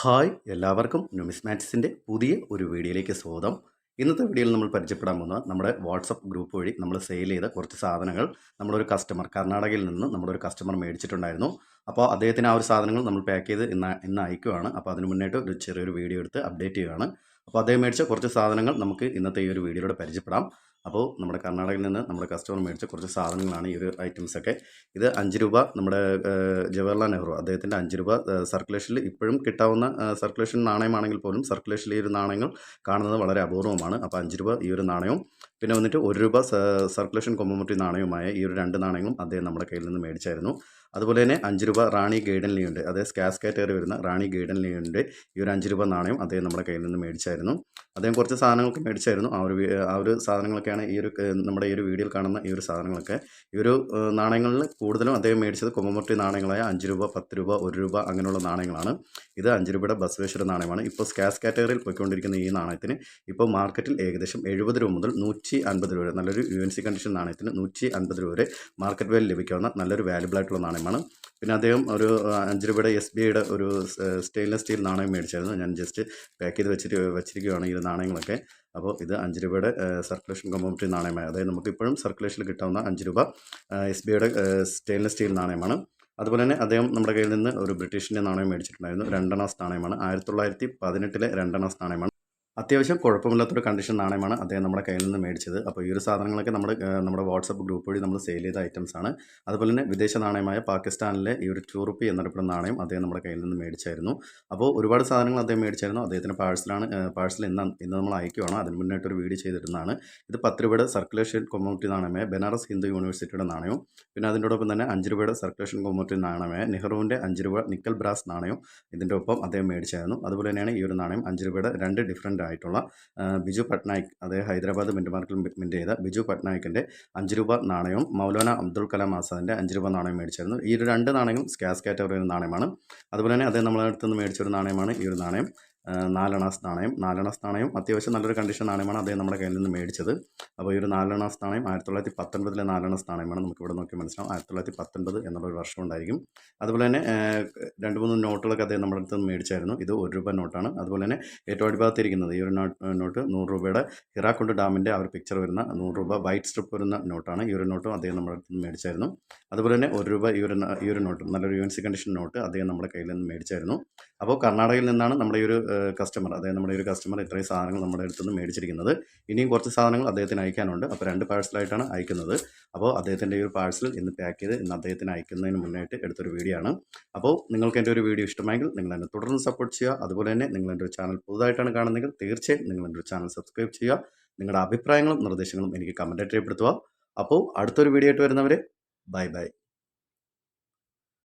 Hi എല്ലാവർക്കും ന്യൂമിസ്മാറ്റിക്സിന്റെ പുതിയ ഒരു വീഡിയോയിലേക്ക് സ്വാഗതം. ഇന്നത്തെ വീഡിയോയിൽ നമ്മൾ പരിചയപ്പെടാൻ പോകുന്നത് നമ്മുടെ വാട്സപ്പ് ഗ്രൂപ്പ് വഴി നമ്മൾ സെയിൽ ചെയ്ത കുറച്ച് സാധനങ്ങൾ നമ്മുടെ ഒരു കസ്റ്റമർ കർണാടകയിൽ നിന്ന് നമ്മുടെ ഒരു കസ്റ്റമർ മേടിച്ചിട്ടുണ്ടായിരുന്നു. അപ്പോൾ അദ്ദേഹത്തിന് ആ ഒരു സാധനങ്ങൾ നമ്മൾ പാക്ക് ചെയ്ത് ഇന്ന് ഇന്ന് അയക്കുകയാണ്. അപ്പോൾ അതിന് മുന്നേറ്റ് ഒരു ചെറിയൊരു വീഡിയോ എടുത്ത് അപ്ഡേറ്റ് ചെയ്യുകയാണ്. അപ്പോൾ അദ്ദേഹം മേടിച്ച കുറച്ച് സാധനങ്ങൾ നമുക്ക് ഇന്നത്തെ ഈ ഒരു വീഡിയോയിലൂടെ പരിചയപ്പെടാം. അപ്പോൾ നമ്മുടെ കർണാടകയിൽ നിന്ന് നമ്മുടെ കസ്റ്റമർ മേടിച്ച കുറച്ച് സാധനങ്ങളാണ് ഈ ഒരു ഐറ്റംസൊക്കെ ഇത് അഞ്ച് രൂപ നമ്മുടെ ജവഹർലാൽ നെഹ്റു അദ്ദേഹത്തിന്റെ അഞ്ച് രൂപ സർക്കുലേഷനിൽ ഇപ്പോഴും കിട്ടാവുന്ന സർക്കുലേഷൻ നാണയമാണെങ്കിൽ പോലും സർക്കുലേഷനിൽ ഈ ഒരു നാണയങ്ങൾ കാണുന്നത് വളരെ അപൂർവമാണ്. അപ്പോൾ അഞ്ച് രൂപ ഈ ഒരു നാണയവും. പിന്നെ വന്നിട്ട് ഒരു രൂപ സർക്കുലേഷൻ കൊമ്മമുട്ടി നാണയവുമായ ഈ ഒരു രണ്ട് നാണയങ്ങളും അദ്ദേഹം നമ്മുടെ കയ്യിൽ നിന്ന് മേടിച്ചായിരുന്നു. അതുപോലെ തന്നെ അഞ്ച് രൂപ റാണി ഗൈഡൻ ഉണ്ട്. അതായത് സ്കാസ് കാറ്റഗറി വരുന്ന റാണി ഗൈഡൻ ഉണ്ട്. ഈ ഒരു അഞ്ച് രൂപ നാണയം അദ്ദേഹം നമ്മുടെ കയ്യിൽ നിന്ന് മേടിച്ചായിരുന്നു. അദ്ദേഹം കുറച്ച് സാധനങ്ങളൊക്കെ മേടിച്ചായിരുന്നു. ആ ഒരു ആ ഒരു സാധനങ്ങളൊക്കെയാണ് ഈ ഒരു നമ്മുടെ ഈ ഒരു വീഡിയോയിൽ കാണുന്ന ഈ ഒരു സാധനങ്ങളൊക്കെ. ഈ ഒരു നാണയങ്ങളിൽ കൂടുതലും അദ്ദേഹം മേടിച്ചത് കൊമ്മമുട്ടി നാണയങ്ങളായ അഞ്ച് രൂപ പത്ത് രൂപ ഒരു രൂപ അങ്ങനെയുള്ള നാണയങ്ങളാണ്. ഇത് അഞ്ച് രൂപയുടെ ബസവേശ്വര നാണയമാണ്. ഇപ്പോൾ സ്കാസ് കാറ്റഗറിയിൽ പോയിക്കൊണ്ടിരിക്കുന്ന ഈ നാണയത്തിന് ഇപ്പോൾ മാർക്കറ്റിൽ ഏകദേശം എഴുപത് രൂപ മുതൽ നൂറ്റി അൻപത് രൂപ വരെ നല്ലൊരു യു എൻ സി കണ്ടീഷൻ നാണയത്തിന് നൂറ്റി അൻപത് രൂപ വരെ മാർക്കറ്റ് വാല്യൂ ലഭിക്കാവുന്ന നല്ലൊരു വാല്യുബിൾ ആയിട്ടുള്ള നാണയമാണ്. പിന്നെ അദ്ദേഹം ഒരു അഞ്ച് രൂപയുടെ എസ് ബി ഐയുടെ ഒരു സ്റ്റെയിൻലെസ് സ്റ്റീൽ നാണയം മേടിച്ചായിരുന്നു. ഞാൻ ജസ്റ്റ് പാക്ക് ചെയ്ത് വെച്ചിട്ട് വെച്ചിരിക്കുകയാണ് ഈ നാണയങ്ങളൊക്കെ. അപ്പോൾ ഇത് അഞ്ച് രൂപയുടെ സർക്കുലേഷൻ കമ്പോമിറ്റി നാണയമായി. അതായത് നമുക്ക് ഇപ്പോഴും സർക്കുലേഷനിൽ കിട്ടാവുന്ന അഞ്ച് രൂപ എസ് ബി ഐയുടെ സ്റ്റെയിൻലെസ് സ്റ്റീൽ നാണയമാണ്. അതുപോലെ തന്നെ അദ്ദേഹം നമ്മുടെ കയ്യിൽ നിന്ന് ഒരു ബ്രിട്ടീഷിന്റെ നാണയം മേടിച്ചിട്ടുണ്ടായിരുന്നു. രണ്ടെണ്ണാസ് നാണയമാണ്. ആയിരത്തി തൊള്ളായിരത്തി പതിനെട്ടിലെ രണ്ടെണ്ണാസ് നാണയമാണ്. അത്യാവശ്യം കുഴപ്പമില്ലാത്തൊരു കണ്ടീഷൻ നാണയമാണ് അദ്ദേഹം നമ്മുടെ കയ്യിൽ നിന്ന് മേടിച്ചത്. അപ്പോൾ ഈ ഒരു സാധനങ്ങളൊക്കെ നമ്മുടെ നമ്മുടെ വാട്സപ്പ് ഗ്രൂപ്പ് വഴി നമ്മൾ സെയിൽ ചെയ്ത ഐറ്റംസ് ആണ്. അതുപോലെ തന്നെ വിദേശ നാണയമായ പാകിസ്ഥാനിലെ ഈ ഒരു ടൂ റുപ്പി എന്നറിയപ്പെടുന്ന നാണയം അദ്ദേഹം നമ്മുടെ കയ്യിൽ നിന്ന് മേടിച്ചായിരുന്നു. അപ്പോൾ ഒരുപാട് സാധനങ്ങൾ അദ്ദേഹം മേടിച്ചായിരുന്നു. അദ്ദേഹത്തിന്റെ പാഴ്സലാണ് പാഴ്സൽ ഇന്ന് ഇന്ന് നമ്മൾ അയക്കുവാണ്. അതിന് മുന്നായിട്ട് ഒരു വീഡിയോ ചെയ്തിരുന്നതാണ്. ഇത് പത്ത് രൂപയുടെ സർക്കുലേഷൻ കൊമ്മൂണിറ്റി നാണയമായ ബനാറസ് ഹിന്ദു യൂണിവേഴ്സിറ്റിയുടെ നാണയവും പിന്നെ അതിനോടൊപ്പം തന്നെ അഞ്ച് രൂപയുടെ സർക്കുലേഷൻ കൊമ്മൂണിറ്റി നാണയമായ നെഹ്റുവിന്റെ അഞ്ച് രൂപ നിക്കൽ ബ്രാസ് നാണയവും ഇതിന്റെ ഒപ്പം അദ്ദേഹം മേടിച്ചായിരുന്നു. അതുപോലെ തന്നെയാണ് ഈ ഒരു നാണയം അഞ്ച് രൂപയുടെ രണ്ട് ഡിഫറന്റ് ആയിട്ടുള്ള ബിജു പട്നായിക് അതായത് ഹൈദരാബാദ് മിന്റ് മാർക്കിൽ മിന്റ് ചെയ്ത ബിജു പട്നായിക്കിന്റെ അഞ്ച് രൂപ നാണയവും മൗലാന അബ്ദുൾ കലാം ആസാദിന്റെ അഞ്ച് രൂപ നാണയം മേടിച്ചായിരുന്നു ഈ രണ്ട് നാണയങ്ങളും സ്കാസ് കാറ്റഗറി നാണയമാണ്. അതുപോലെ തന്നെ അദ്ദേഹം നമ്മളെ നിന്ന് മേടിച്ച ഒരു നാണയമാണ് ഈ ഒരു നാണയം. നാലണാസ് നാണയം നാലണാസ് നാണയം അത്യാവശ്യം നല്ലൊരു കണ്ടീഷൻ നാണയമാണ് അദ്ദേഹം നമ്മുടെ കയ്യിൽ നിന്ന് മേടിച്ചത്. അപ്പോൾ ഈ ഒരു നാലണാസ് നാണയം ആയിരത്തി തൊള്ളായിരത്തി പത്തൊൻപതിലെ നാലണാസ് നാണയമാണ് നമുക്ക് ഇവിടെ നോക്കി മനസ്സിലാവും. ആയിരത്തി തൊള്ളായിരത്തി പത്തൊൻപത് എന്നുള്ളൊരു വർഷം ഉണ്ടായിരിക്കും. അതുപോലെ തന്നെ രണ്ട് മൂന്ന് നോട്ടുകളൊക്കെ അദ്ദേഹം നമ്മുടെ അടുത്ത് നിന്ന് മേടിച്ചായിരുന്നു. ഇത് ഒരു രൂപ നോട്ടാണ്. അതുപോലെ തന്നെ ഏറ്റവും അടിഭാഗത്തിരിക്കുന്നത് ഈ ഒരു നോട്ട് നൂറ് രൂപയുടെ ഹിറാക്കുണ്ട് ഡാമിന്റെ ആ ഒരു പിക്ചർ വരുന്ന നൂറ് രൂപ വൈറ്റ് സ്ട്രിപ്പ് വരുന്ന നോട്ടാണ്. ഈ ഒരു നോട്ടും അദ്ദേഹം നമ്മുടെ അടുത്ത് നിന്ന് മേടിച്ചായിരുന്നു. അതുപോലെ തന്നെ ഒരു രൂപ ഈ ഒരു ഈ ഒരു നോട്ട് നല്ലൊരു U N C condition note അദ്ദേഹം നമ്മുടെ കയ്യിൽ നിന്ന് മേടിച്ചായിരുന്നു. അപ്പോൾ കർണാടകയിൽ നിന്നാണ് നമ്മുടെ ഈ ഒരു കസ്റ്റമർ അതായത് നമ്മുടെ ഒരു കസ്റ്റമർ ഇത്രയും സാധനങ്ങൾ നമ്മുടെ അടുത്ത് നിന്ന് മേടിച്ചിരിക്കുന്നത്. ഇനിയും കുറച്ച് സാധനങ്ങൾ അദ്ദേഹത്തിന് അയക്കാനുണ്ട്. അപ്പോൾ രണ്ട് പാഴ്സലായിട്ടാണ് അയക്കുന്നത്. അപ്പോൾ അദ്ദേഹത്തിന്റെ ഒരു പാഴ്സൽ ഇന്ന് പാക്ക് ചെയ്ത് ഇന്ന് അദ്ദേഹത്തിന് അയക്കുന്നതിന് മുന്നായിട്ട് എടുത്തൊരു വീഡിയോ ആണ്. അപ്പോൾ നിങ്ങൾക്ക് എന്റെ ഒരു വീഡിയോ ഇഷ്ടമായെങ്കിൽ നിങ്ങൾ എന്നെ തുടർന്ന് സപ്പോർട്ട് ചെയ്യുക. അതുപോലെ തന്നെ നിങ്ങൾ എന്റെ ഒരു ചാനൽ പുതുതായിട്ടാണ് കാണുന്നതെങ്കിൽ തീർച്ചയായും നിങ്ങൾ എന്റെ ഒരു ചാനൽ സബ്സ്ക്രൈബ് ചെയ്യുക. നിങ്ങളുടെ അഭിപ്രായങ്ങളും നിർദ്ദേശങ്ങളും എനിക്ക് കമന്റായിട്ട് രേഖപ്പെടുത്തുക. അപ്പോൾ അടുത്തൊരു വീഡിയോ ആയിട്ട് വരുന്നവരെ ബൈ ബൈ